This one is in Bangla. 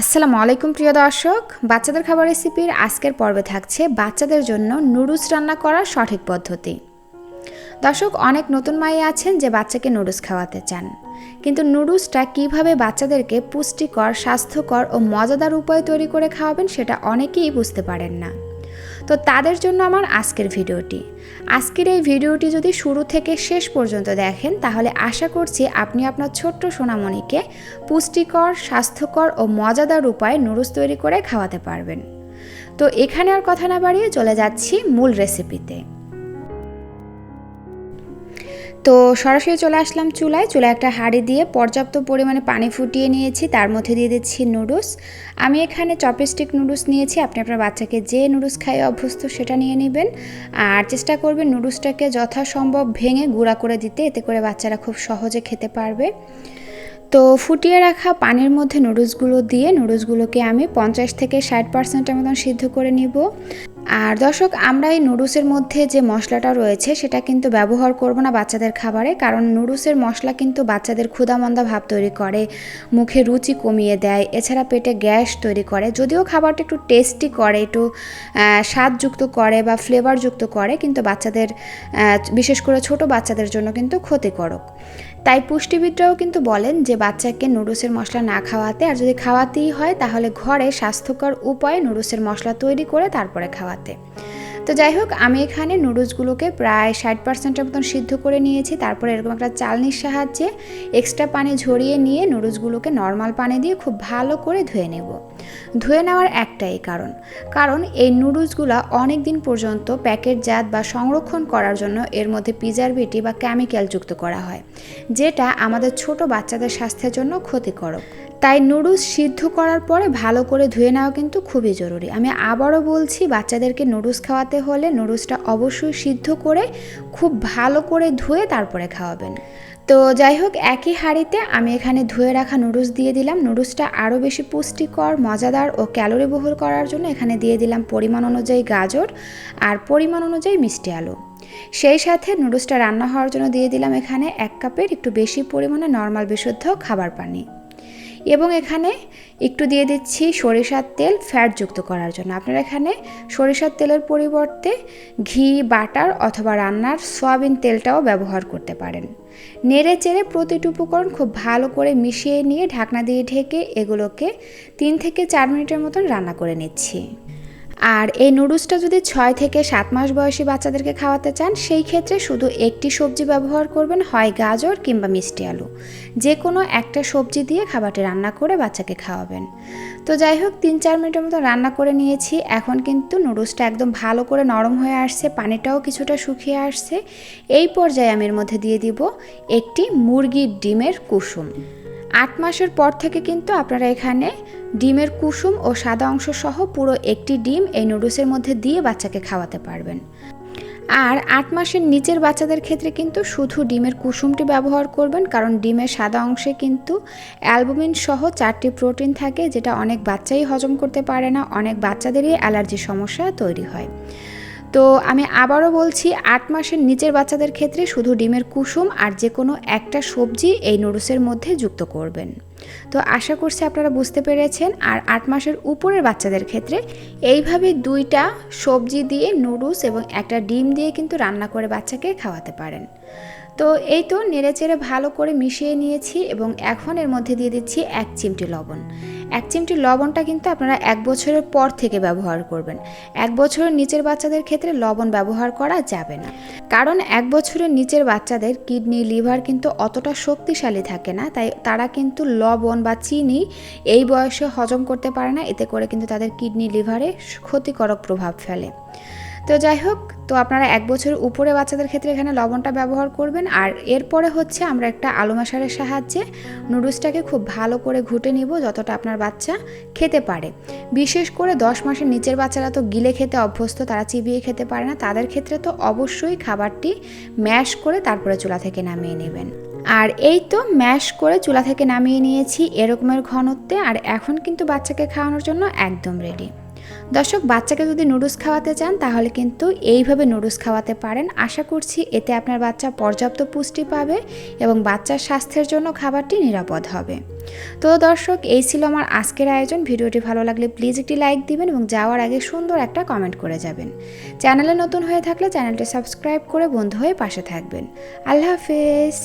আসসালামু আলাইকুম, প্রিয় দর্শক। বাচ্চাদের খাবার রেসিপির আজকের পর্বে থাকছে বাচ্চাদের জন্য নুডলস রান্না করার সঠিক পদ্ধতি। দর্শক, অনেক নতুন মাই আছেন যে বাচ্চাকে নুডলস খাওয়াতে চান। কিন্তু নুডলসটা কীভাবে বাচ্চাদেরকে পুষ্টিকর, স্বাস্থ্যকর ও মজাদার উপায়ে তৈরি করে খাওয়াবেন সেটা অনেকেই বুঝতে পারেন না। তো তাদের জন্য আমার আজকের ভিডিওটি। আজকের এই ভিডিওটি যদি শুরু থেকে শেষ পর্যন্ত দেখেন, তাহলে আশা করছি আপনি আপনার ছোট্ট সোনামণিকে পুষ্টিকর, স্বাস্থ্যকর ও মজাদার উপায়ে নুডলস তৈরি করে খাওয়াতে পারবেন। তো এখানে আর কথা না বাড়িয়ে চলে যাচ্ছি মূল রেসিপিতে তো সরাসরি চলে আসলাম চুলায়। চুলায় একটা হাঁড়ি দিয়ে পর্যাপ্ত পরিমাণে পানি ফুটিয়ে নিয়েছি। তার মধ্যে দিয়ে দিচ্ছি নুডলস। আমি এখানে চপস্টিক নুডলস নিয়েছি। আপনি আপনার বাচ্চাকে যে নুডলস খাই অভ্যস্ত সেটা নিয়ে নেবেন। আর চেষ্টা করবেন নুডলসটাকে যথাসম্ভব ভেঙে গুঁড়া করে দিতে। এতে করে বাচ্চারা খুব সহজে খেতে পারবে। তো ফুটিয়ে রাখা পানির মধ্যে নুডলসগুলো দিয়ে নুডলসগুলোকে আমি পঞ্চাশ থেকে ষাট পার্সেন্টের মতন সিদ্ধ করে নিব। আর দর্শক, আমরা এই নুডলসের মধ্যে যে মশলাটা রয়েছে, সেটা কিন্তু ব্যবহার করব না বাচ্চাদের খাবারে, কারণ নুডলসের মশলা কিন্তু বাচ্চাদের ক্ষুদামন্দা ভাব তৈরি করে, মুখে রুচি কমিয়ে দেয়, এছাড়া পেটে গ্যাস তৈরি করে, যদিও খাবারটা একটু টেস্টি করে, একটু স্বাদযুক্ত করে বা ফ্লেভারযুক্ত করে, কিন্তু বাচ্চাদের বিশেষ করে ছোট বাচ্চাদের জন্য কিন্তু ক্ষতিকারক। তাই পুষ্টিবিদরাও কিন্তু বলেন যে বাচ্চাকে নুডলসের মশলা না খাওয়াতে, আর যদি খাওয়াতেই হয়, তাহলে ঘরে স্বাস্থ্যকর উপায়ে নুডলসের মশলা তৈরি করে তারপরে খাওয়াতে। তো যাই হোক, আমি এখানে নুডলসগুলোকে প্রায় ষাট পার্সেন্টের মতন সিদ্ধ করে নিয়েছি। তারপরে এরকম একটা চালনির সাহায্যে এক্সট্রা পানি ঝরিয়ে নিয়ে নুডলসগুলোকে নর্মাল পানি দিয়ে খুব ভালো করে ধুয়ে নেব। ধুয়ে নেওয়ার একটাই কারণ। কারণ এই নুডলসগুলো অনেক দিন পর্যন্ত প্যাকেটজাত বা সংরক্ষণ করার জন্য এর মধ্যে প্রিজারভেটিভ বা কেমিক্যাল যুক্ত করা হয়, যেটা আমাদের ছোট বাচ্চাদের স্বাস্থ্যের জন্য ক্ষতিকারক। তাই নুডলস সিদ্ধ করার পরে ভালো করে ধুয়ে নেওয়া কিন্তু খুবই জরুরি। আমি আবারও বলছি, বাচ্চাদেরকে নুডলস খাওয়াতে হলে নুডলসটা অবশ্যই সিদ্ধ করে খুব ভালো করে ধুয়ে তারপরে খাওয়াবেন। তো যাই হোক, একই হাঁড়িতে আমি এখানে ধুয়ে রাখা নুডলস দিয়ে দিলাম। নুডলসটা আরও বেশি পুষ্টিকর, মজাদার ও ক্যালোরি বহুল করার জন্য এখানে দিয়ে দিলাম পরিমাণ অনুযায়ী গাজর আর পরিমাণ অনুযায়ী মিষ্টি আলু। সেই সাথে নুডলসটা রান্না হওয়ার জন্য দিয়ে দিলাম এখানে এক কাপের একটু বেশি পরিমাণে নর্মাল বিশুদ্ধ খাবার পানি। এবং এখানে একটু দিয়ে দিচ্ছি সরিষার তেল ফ্যাট যুক্ত করার জন্য। আপনারা এখানে সরিষার তেলের পরিবর্তে ঘি, বাটার অথবা রান্নার সয়াবিন তেলটাও ব্যবহার করতে পারেন। নেড়ে চেড়ে প্রতিটি উপকরণ খুব ভালো করে মিশিয়ে নিয়ে ঢাকনা দিয়ে ঢেকে এগুলোকে তিন থেকে চার মিনিটের মতন রান্না করে নিচ্ছি। আর এই নুডলসটা যদি ছয় থেকে সাত মাস বয়সী বাচ্চাদেরকে খাওয়াতে চান, সেই ক্ষেত্রে শুধু একটি সবজি ব্যবহার করবেন হয় গাজর কিংবা মিষ্টি আলু। যে কোনো একটা সবজি দিয়ে খাবারটি রান্না করে বাচ্চাকে খাওয়াবেন। তো যাই হোক, তিন চার মিনিটের মতো রান্না করে নিয়েছি। এখন কিন্তু নুডলসটা একদম ভালো করে নরম হয়ে আসছে, পানিটাও কিছুটা শুকিয়ে আসছে। এই পর্যায়ে আমি এর মধ্যে দিয়ে দিব একটি মুরগির ডিমের কুসুম। আট মাসের পর থেকে কিন্তু আপনারা এখানে ডিমের কুসুম ও সাদা অংশ সহ পুরো একটি ডিম এই নুডলসের মধ্যে দিয়ে বাচ্চাকে খাওয়াতে পারবেন। আর আট মাসের নিচের বাচ্চাদের ক্ষেত্রে কিন্তু শুধু ডিমের কুসুমটি ব্যবহার করবেন, কারণ ডিমের সাদা অংশে কিন্তু অ্যালবুমিন সহ চারটি প্রোটিন থাকে, যেটা অনেক বাচ্চাই হজম করতে পারে না, অনেক বাচ্চাদেরই অ্যালার্জির সমস্যা তৈরি হয়। তো আমি আবারও বলছি, আট মাসের নিচের বাচ্চাদের ক্ষেত্রে শুধু ডিমের কুসুম আর যে কোনো একটা সবজি এই নুডলসের মধ্যে যুক্ত করবেন। তো আশা করছি আপনারা বুঝতে পেরেছেন, আর আট মাসের উপরের বাচ্চাদের ক্ষেত্রে এইভাবে দুইটা সবজি দিয়ে নুডলস এবং একটা ডিম দিয়ে কিন্তু রান্না করে বাচ্চাকে খাওয়াতে পারেন। তো এই তো নেড়ে চেড়ে ভালো করে মিশিয়ে নিয়েছি এবং এখন এর মধ্যে দিয়ে দিচ্ছি এক চিমটি লবণ। এক চিমটি লবণটা কিন্তু আপনারা এক বছরের পর থেকে ব্যবহার করবেন। এক বছরের নিচের বাচ্চাদের ক্ষেত্রে লবণ ব্যবহার করা যাবে না। কারণ এক বছরের নিচের বাচ্চাদের কিডনি, লিভার কিন্তু অতটা শক্তিশালী থাকে না, তাই তারা কিন্তু লবণ বা চিনি এই বয়সে হজম করতে পারে না, এতে করে কিন্তু তাদের কিডনি, লিভারে ক্ষতিকারক প্রভাব ফেলে। তো যাই হোক, তো আপনারা এক বছরের উপরে বাচ্চাদের ক্ষেত্রে এখানে লবণটা ব্যবহার করবেন। আর এরপরে হচ্ছে আমরা একটা আলু মশারের সাহায্যে নুডলসটাকে খুব ভালো করে ঘুটে নিব যতটা আপনার বাচ্চা খেতে পারে। বিশেষ করে দশ মাসের নিচের বাচ্চারা তো গিলে খেতে অভ্যস্ত, তারা চিবিয়ে খেতে পারে না। তাদের ক্ষেত্রে তো অবশ্যই খাবারটি ম্যাশ করে তারপরে চুলা থেকে নামিয়ে নেবেন। আর এই তো ম্যাশ করে চুলা থেকে নামিয়ে নিয়েছি এরকমের ঘনত্বে। আর এখন কিন্তু বাচ্চাকে খাওয়ানোর জন্য একদম রেডি দর্শক, বাচ্চাকে যদি নুডলস খাওয়াতে চান, তাহলে কিন্তু এইভাবে নুডলস খাওয়াতে পারেন। আশা করছি এতে আপনার বাচ্চা পর্যাপ্ত পুষ্টি পাবে এবং বাচ্চার স্বাস্থ্যের জন্য খাবারটি নিরাপদ হবে। তো দর্শক, এই ছিল আমার আজকের আয়োজন। ভিডিওটি ভালো লাগলে প্লিজ একটি লাইক দিবেন এবং যাওয়ার আগে সুন্দর একটা কমেন্ট করে যাবেন। চ্যানেলে নতুন হয়ে থাকলে চ্যানেলটি সাবস্ক্রাইব করে বন্ধু হয়ে পাশে থাকবেন। আল্লাহ হাফেজ।